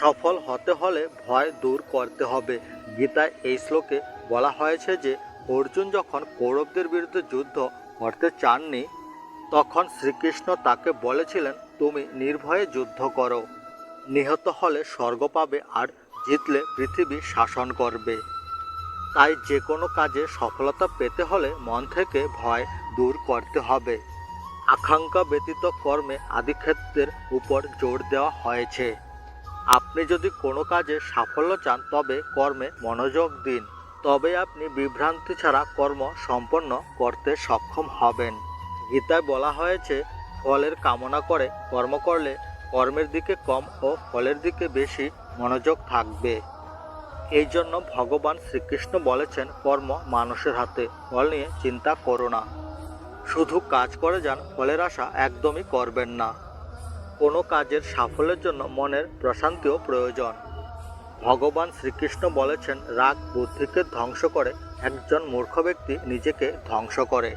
সফল হতে হলে ভয় দূর করতে হবে। গীতায় এই শ্লোকে বলা হয়েছে যে, অর্জুন যখন কৌরবদের বিরুদ্ধে যুদ্ধ করতে চাননি, তখন শ্রীকৃষ্ণ তাকে বলেছিলেন, তুমি নির্ভয়ে যুদ্ধ করো। নিহত হলে স্বর্গ পাবে আর জিতলে পৃথিবী শাসন করবে। তাই যে কোনো কাজে সফলতা পেতে হলে মন থেকে ভয় দূর করতে হবে। আকাঙ্ক্ষা ব্যতীত কর্মে আদিক্ষেত্রের উপর জোর দেওয়া হয়েছে। আপনি যদি কোনো কাজে সাফল্য চান, তবে কর্মে মনোযোগ দিন। তবে আপনি বিভ্রান্তি ছাড়া কর্ম সম্পন্ন করতে সক্ষম হবেন। গীতায় বলা হয়েছে, ফলের কামনা করে কর্ম করলে কর্মের দিকে কম ও ফলের দিকে বেশি মনোযোগ থাকবে। এই জন্য ভগবান শ্রীকৃষ্ণ বলেছেন, কর্ম মানুষের হাতে, ফল নিয়ে চিন্তা করো না। শুধু কাজ করে যান, ফলের আশা একদমই করবেন না। কোনো কাজের সাফল্যের জন্য মনের প্রশান্তিও প্রয়োজন। ভগবান শ্রীকৃষ্ণ বলেছেন, রাগ বুদ্ধিকে ধ্বংস করে, একজন মূর্খ ব্যক্তি নিজেকে ধ্বংস করে।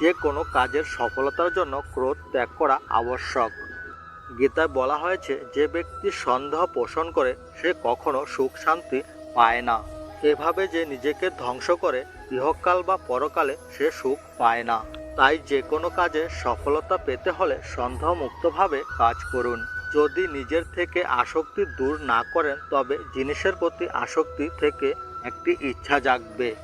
যে কোনো কাজের সফলতার জন্য ক্রোধ ত্যাগ করা আবশ্যক। গীতায় বলা হয়েছে, যে ব্যক্তি সন্দেহ পোষণ করে, সে কখনো সুখ শান্তি পায় না। এভাবে যে নিজেকে ধ্বংস করে, ইহকাল বা পরকালে সে সুখ পায় না। তাই যে কোনো কাজে সফলতা পেতে হলে সন্দেহমুক্তভাবে কাজ করুন। যদি নিজের থেকে আসক্তি দূর না করেন, তবে জিনিসের প্রতি আসক্তি থেকে একটি ইচ্ছা জাগবে।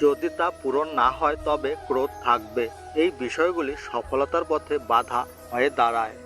যদি তা পূরণ না হয়, তবে ক্রোধ থাকবে। এই বিষয়গুলি সফলতার পথে বাধা হয়ে দাঁড়ায়।